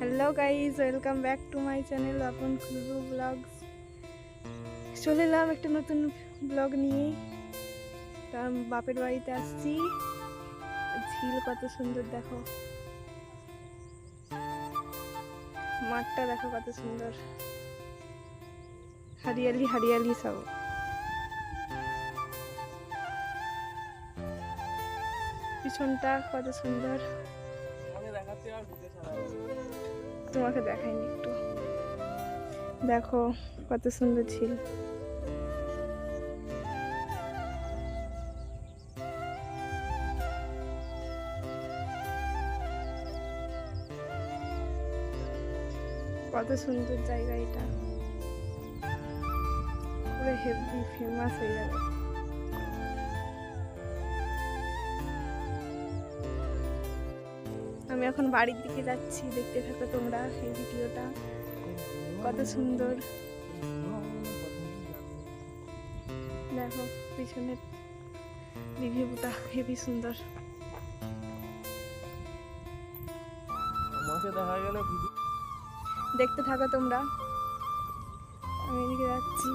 Hello guys welcome back to my channel Apon Khushbu vlogs চলে এলাম একটা নতুন ব্লগ নিয়ে। তা বাপের বাড়িতে আসছি। ঝিল কত সুন্দর, দেখো। মাঠটা দেখো কত সুন্দর। হারিয়ালি হারিয়ালি সব। পিছনটা কত সুন্দর। তোমাকে দেখাইনি একটু। দেখো, কত সুন্দর ছিল কত সুন্দর জায়গা এটা। পুরো হেভি ফেমাস হয়ে যাবে। আমি এখন বাড়ির দিকে যাচ্ছি দেখতে থাকো তোমরা এই ভিডিওটা। কত সুন্দর। দেখো পিছনের রিভিউটা হেভি সুন্দর। দেখতে থাকো তোমরা। আমি এদিকে যাচ্ছি।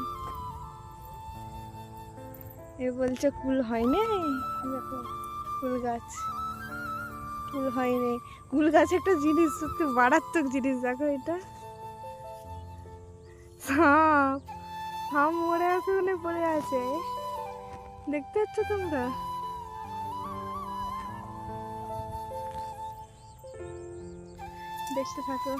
এ বলছে কুল হয়নি দেখো কুল গাছ। কুল হয়নি। কুল গাছ একটা জিনিস, সত্যি মারাত্মক জিনিস, দেখো এটা। সাপ সাপ মরে আছে ওখানে পড়ে আছে। দেখতে পাচ্ছ তোমরা? দেখতে থাকো।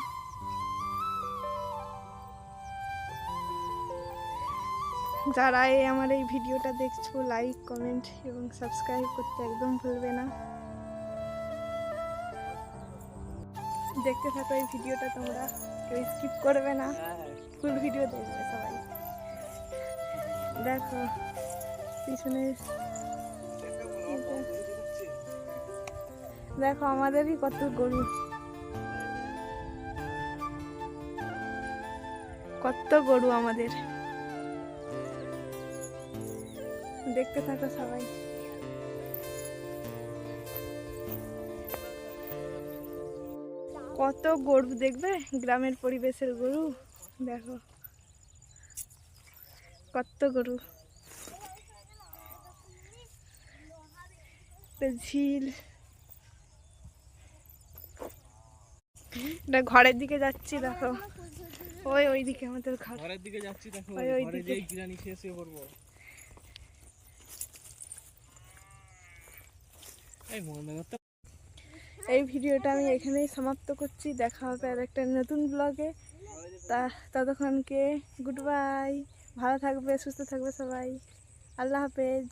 যারা এই আমার এই ভিডিওটা দেখছ লাইক কমেন্ট এবং সাবস্ক্রাইব করতে একদম ভুলবে না। দেখতে থাকো এই ভিডিওটা তোমরা। কেউ স্কিপ করবে না। ফুল ভিডিও দেখবে সবাই। দেখো, পিছনে। দেখো, আমাদেরই কত গরু। কত গরু আমাদের। দেখতে থাকো সবাই। কত গরু দেখবে? গ্রামের পরিবেশের গরু। দেখো। কত গরু। ঝিল। এটা ঘরের দিকে যাচ্ছি দেখো। ওই ওই দিকে আমাদের ঘর। ঘরের দিকে যাচ্ছি দেখো। ওই ওই দিকে। কিরানি শেষ হয়ে পড়ব। এই মনে করতে এই ভিডিওটা আমি এখানেই সমাপ্ত করছি। দেখা হবে আর একটা নতুন ব্লগে তা, ততক্ষণকে গুড বাই ভালো থাকবে, সুস্থ থাকবে সবাই। আল্লাহ হাফেজ।